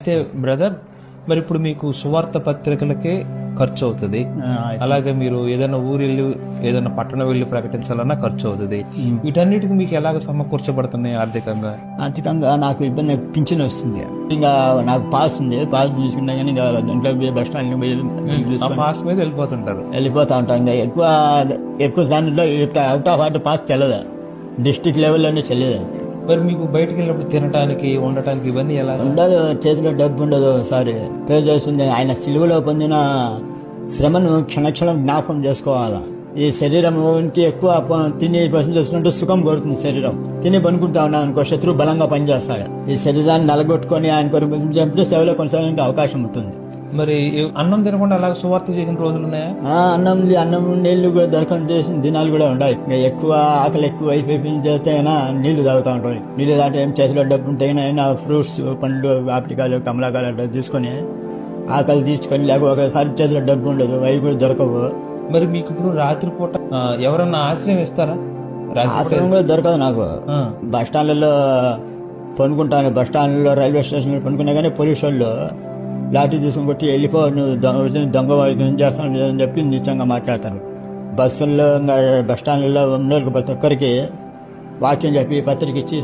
అయితే బ్రదర్ మరి ఇప్పుడు మీకు సువార్త పత్రికలకే ఖర్చు అవుతుంది అలాగే మీరు ఏదైనా ఊరు వెళ్ళి ఏదైనా పట్టణం వెళ్ళి ప్రకటించాలన్నా ఖర్చు అవుతుంది వీటన్నిటికి మీకు ఎలాగ సమకూర్చబడుతున్నాయి ఆర్థికంగా? ఆర్థికంగా నాకు ఇబ్బంది పింఛన్ వస్తుంది. ఇంకా నాకు పాస్ ఉంది. పాస్ తీసుకున్నా కానీ ఇంకా ఇంట్లో పోయి బస్ స్టాండ్ పోయి పాస్ మీద వెళ్ళిపోతుంటారు. వెళ్ళిపోతా ఉంటాం. ఇంకా ఎక్కువ ఎక్కువ దానిలో అవుట్ ఆఫ్ ఆర్ట్ పాస్ చెల్లదు. డిస్ట్రిక్ట్ లెవెల్లోనే చెల్లదు. మరి మీకు బయటికి వెళ్ళినప్పుడు తినడానికి ఉండటానికి ఇవన్నీ ఎలా ఉండదు చేతిలో డబ్బు ఉండదు ఒకసారి. పే చేస్తుంది ఆయన సిలువలో పొందిన శ్రమను క్షణక్షణం జ్ఞాపకం చేసుకోవాలా? ఈ శరీరంకి ఎక్కువ తిని పని చేస్తుంటే సుఖం కోరుతుంది శరీరం. తిని పనుకుంటా ఉన్నా అనుకో శత్రువు బలంగా పనిచేస్తాడు. ఈ శరీరాన్ని నలగొట్టుకొని ఆయన కొరకు చంపితే సేవలో కొనసాగడానికి అవకాశం ఉంటుంది. మరి అన్నం తినకుండా అలాగ సువార్త చేసిన రోజులు ఉన్నాయా? అన్నం అన్నం నీళ్ళు కూడా దొరకని చేసిన దినాలు కూడా ఉన్నాయి ఇంకా ఎక్కువ ఆకలి ఎక్కువ అయిపోయి చేస్తే అయినా నీళ్ళు తాగుతూ ఉంటాయి నీళ్ళు తాగితే ఏం చేతిలో డబ్బు ఉంటే అయినా ఫ్రూట్స్ పండ్లు ఆపికాయలు కమలాకాయలు అట్లా తీసుకొని ఆకలి తీసుకొని లేక ఒకసారి చేతిలో డబ్బు ఉండదు అవి కూడా దొరకవు. మరి మీకు ఇప్పుడు రాత్రిపూట ఎవరన్నా ఆశ్రయం ఇస్తారా? ఆశ్రమం కూడా దొరకదు నాకు. బస్ స్టాండ్లలో పనుకుంటాను. బస్ స్టాండ్లో రైల్వే స్టేషన్లో పనుకున్నా కానీ పోలీసు వాళ్ళు లాఠీ తీసుకుని కొట్టి వెళ్ళిపో నువ్వు దొంగ దొంగ వాడికి ఏం చేస్తాను అని చెప్పి నిజంగా మాట్లాడతారు. బస్సుల్లో ఇంకా బస్ స్టాండ్లలో ఉన్న ప్రతి ఒక్కరికి వాక్యం చెప్పి పత్రిక ఇచ్చి